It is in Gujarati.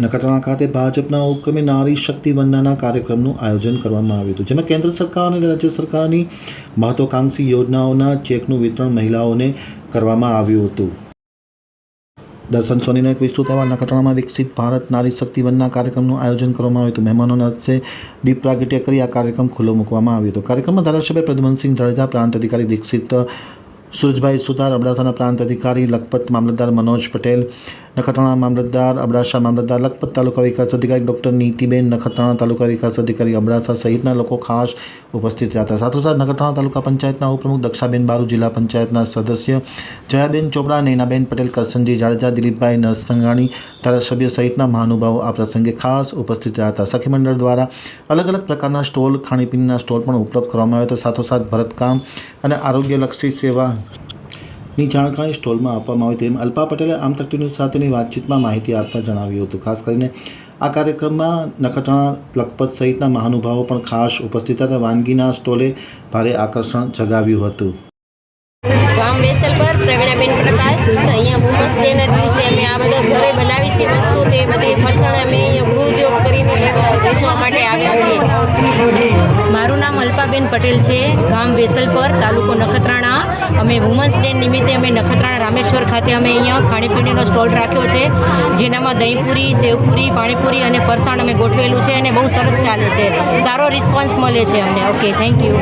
નખત્રાણા ખાતે ભાજપના ઉપક્રમે નારી શક્તિ વંદનાના કાર્યક્રમનું આયોજન કરવામાં આવ્યું હતું, જેમાં કેન્દ્ર સરકાર અને રાજ્ય સરકારની મહત્વાકાંક્ષી યોજનાઓના ચેકનું વિતરણ મહિલાઓને કરવામાં આવ્યું હતું. દર્શન સોનીનો એક વિસ્તૃત અહેવાલ, નખત્રાણામાં વિકસિત ભારત નારી શક્તિ વનના કાર્યક્રમનું આયોજન કરવામાં આવ્યું હતું. મહેમાનોના હસ્તે દીપ પ્રાગટ્ય કરી આ કાર્યક્રમ ખુલ્લો મૂકવામાં આવ્યો હતો. કાર્યક્રમમાં ધારાસભ્ય પ્રદ્યુમનસિંહ જાડેજા, પ્રાંત અધિકારી દીક્ષિત સુરજભાઈ સુતાર અબડાસાના પ્રાંત અધિકારી લખપત મામલતદાર મનોજ પટેલ નખત્રાણા મામલતદાર અબડાસા મામલતદાર લખપત તાલુકા વિકાસ અધિકારી ડૉક્ટર નીતિબેન નખત્રાણા તાલુકા વિકાસ અધિકારી અબડાસા સહિતના લોકો ખાસ ઉપસ્થિત રહ્યા હતા. સાથોસાથ નખત્રાણા તાલુકા પંચાયતના ઉપપ્રમુખ દક્ષાબેન બારુ જિલ્લા પંચાયતના સદસ્ય જયાબેન ચોપડા, નૈનાબેન પટેલ, કરસનજી જાડેજા, દિલીપભાઈ નરસંઘાણી ધારાસભ્ય સહિતના મહાનુભાવો આ પ્રસંગે ખાસ ઉપસ્થિત રહ્યા હતા. સખી મંડળ દ્વારા અલગ અલગ પ્રકારના સ્ટોલ, ખાણીપીણીના સ્ટોલ પણ ઉપલબ્ધ કરવામાં આવ્યા હતા. સાથોસાથ ભરતકામ અને આરોગ્યલક્ષી સેવા ની જાણકારી સ્ટોલમાં આપવામાં આવી તેમ અલ્પા પટેલે આમ તક સાથેની વાતચીતમાં માહિતી આપતા જણાવ્યું હતું. ખાસ કરીને આ કાર્યક્રમમાં નખત્રાણા લખપત સહિતના મહાનુભાવો પણ ખાસ ઉપસ્થિત હતા. વાનગીના સ્ટોલે ભારે આકર્ષણ જગાવ્યું હતું. ગામ વેસલ પર પ્રજ્ઞાબેન પ્રકાશ. અહીંયા વુમન્સ ડેના દિવસે અમે આ બધા ઘરે બનાવી છે વસ્તુ તે બધી ફરસાણ અમે અહીંયા ગૃહ ઉદ્યોગ કરીને લેવા વેચવા માટે આવ્યા છીએ. મારું નામ અલ્પાબેન પટેલ છે. ગામ વેસલ પર, તાલુકો નખત્રાણા. અમે વુમન્સ ડે નિમિત્તે અમે નખત્રાણા રામેશ્વર ખાતે અમે અહીંયા ખાણીપીણીનો સ્ટોલ રાખ્યો છે. જેનામાં દહીંપુરી, સેવપુરી, પાણીપુરી અને ફરસાણ અમે ગોઠવેલું છે અને બહુ સરસ ચાલે છે. સારો રિસ્પોન્સ મળે છે અમને. Okay thank you